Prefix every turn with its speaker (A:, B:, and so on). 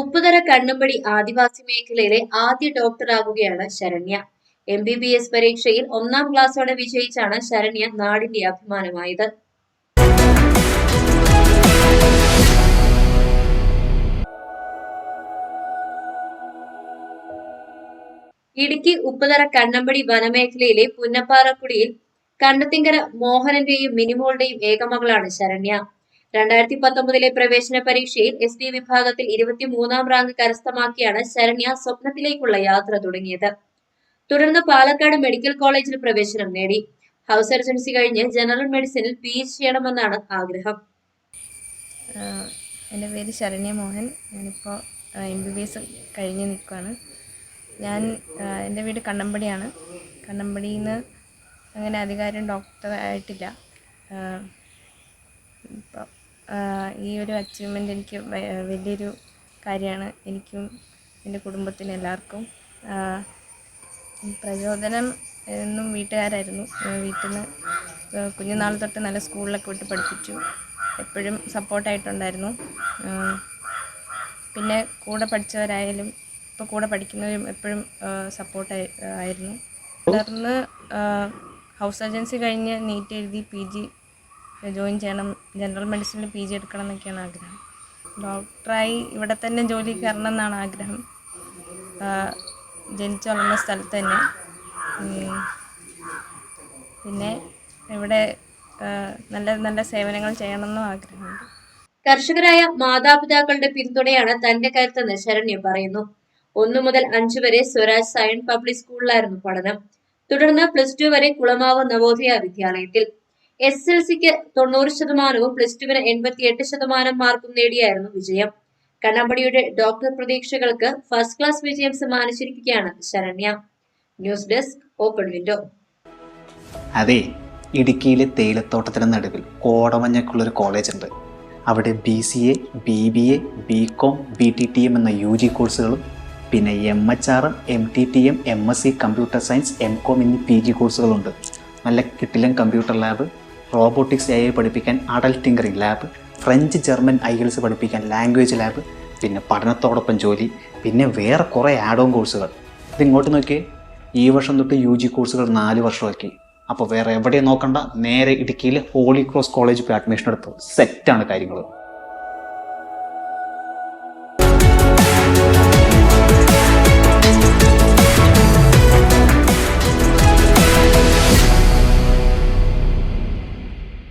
A: ഉപ്പുതറ കണ്ണുംപടി ആദിവാസി മേഖലയിലെ ആദ്യ ഡോക്ടറാകുകയാണ് Saranya. M B B S പരീക്ഷയിൽ ഒന്നാം ക്ലാസ്സോടെ വിജയിച്ചാണ് ശരണ്യ നാടിന്റെ അഭിമാനമായത്. ഇടുക്കി ഉപ്പുതറ കണ്ണമ്പടി വനമേഖലയിലെ പുന്നപ്പാറക്കുടിയിൽ കണ്ടത്തിങ്കര മോഹനന്റെയും മിനിമോളുടെയും ഏകമകളാണ് ശരണ്യ. രണ്ടായിരത്തി പത്തൊമ്പതിലെ പ്രവേശന പരീക്ഷയിൽ എസ് ഡി വിഭാഗത്തിൽ ഇരുപത്തിമൂന്നാം റാങ്ക് കരസ്ഥമാക്കിയാണ് ശരണ്യ സ്വപ്നത്തിലേക്കുള്ള യാത്ര തുടങ്ങിയത്. തുടർന്ന് പാലക്കാട് മെഡിക്കൽ കോളേജിൽ പ്രവേശനം നേടി. ഹൗസ് സർജൻസി കഴിഞ്ഞ് ജനറൽ മെഡിസിനിൽ പി എച്ച് ചെയ്യണമെന്നാണ് ആഗ്രഹം.
B: എന്റെ പേര് ശരണ്യ മോഹൻ. ഞാനിപ്പോൾ എം ബി ബി എസ് കഴിഞ്ഞ് നിൽക്കുകയാണ് ഞാൻ എന്റെ വീട് കണ്ണമ്പടിയാണ്. കണ്ണമ്പടിയിൽ നിന്ന് അങ്ങനെ അധികാരം ഡോക്ടർ ആയിട്ടില്ല ഇപ്പം ഈ ഒരു അച്ചീവ്മെന്റ് എനിക്ക് വലിയൊരു കാര്യമാണ്. എനിക്കും എന്റെ കുടുംബത്തിന് എല്ലാവർക്കും. പ്രചോദനം എന്നും വീട്ടുകാരായിരുന്നു. വീട്ടിൽ നിന്ന് കുഞ്ഞുനാൾ തൊട്ട് നല്ല സ്കൂളിലൊക്കെ വിട്ട് പഠിപ്പിച്ചു. എപ്പോഴും സപ്പോർട്ടായിട്ടുണ്ടായിരുന്നു. പിന്നെ കൂടെ പഠിച്ചവരായാലും ഇപ്പോൾ കൂടെ പഠിക്കുന്നവരും എപ്പോഴും സപ്പോർട്ട് ആയിരുന്നു. തുടർന്ന് ഹൗസ് ഏജൻസി കഴിഞ്ഞ് നീറ്റ് എഴുതി പി ജി ജോയിൻ ചെയ്യണം. ജനറൽ മെഡിസിനിൽ പി ജി എടുക്കണം എന്നൊക്കെയാണ് ആഗ്രഹം. ഡോക്ടറായി ഇവിടെ തന്നെ ജോലി കയറണം എന്നാണ് ആഗ്രഹം ജനിച്ചു വളർന്ന സ്ഥലത്ത് തന്നെ. പിന്നെ ഇവിടെ നല്ല നല്ല സേവനങ്ങൾ ചെയ്യണമെന്നും ആഗ്രഹമുണ്ട്.
A: കർഷകരായ മാതാപിതാക്കളുടെ പിന്തുണയാണ് തന്റെ കരുത്തെന്ന് ശരണ്യ പറയുന്നു. ഒന്നു മുതൽ അഞ്ചു വരെ സ്വരാജ് സയൻസ് പബ്ലിക് സ്കൂളിലായിരുന്നു പഠനം. തുടർന്ന് പ്ലസ് ടു വരെ കുളമാവ് നവോദയ വിദ്യാലയത്തിൽ. എസ് എൽ സിക്ക് തൊണ്ണൂറ് ശതമാനവും പ്ലസ് ടുവിന് എൺപത്തിയെട്ട് ശതമാനം മാർക്കും നേടിയായിരുന്നു വിജയം. കണ്ണമ്പടിയുടെ ഡോക്ടർ പ്രതീക്ഷകൾക്ക് ഫസ്റ്റ് ക്ലാസ് വിജയം സമ്മാനിച്ചിരിക്കുകയാണ് Saranya. News desk open window.
C: അതെ ഇടുക്കിയിലെ തേയിലത്തോട്ടത്തിന് നടുവിൽ കോടമഞ്ഞക്കുള്ളൊരു കോളേജ് ഉണ്ട് അവിടെ B C A B B A B com B T T M എന്ന യു ജി കോഴ്സുകളും പിന്നെ M H R M M T T M M S C computer science M com എന്നീ പി ജി കോഴ്സുകളുണ്ട് നല്ല കിട്ടിലും computer lab robotics എ പഠിപ്പിക്കാൻ Atal tinkering lab French German ഐഗൽസ് പഠിപ്പിക്കാൻ ലാംഗ്വേജ് ലാബ് പിന്നെ പഠനത്തോടൊപ്പം ജോലി പിന്നെ വേറെ കുറേ ആഡ് ഓൺ കോഴ്സുകൾ ഇങ്ങോട്ട് നോക്കിയേ. ഈ വർഷം തൊട്ട് യു ജി കോഴ്സുകൾ നാല് വർഷമാക്കി. അപ്പോൾ വേറെ എവിടെയും നോക്കണ്ട. നേരെ ഇടുക്കിയിലെ ഹോളി ക്രോസ് കോളേജ് പോയി അഡ്മിഷൻ എടുത്തു സെറ്റാണ് കാര്യങ്ങൾ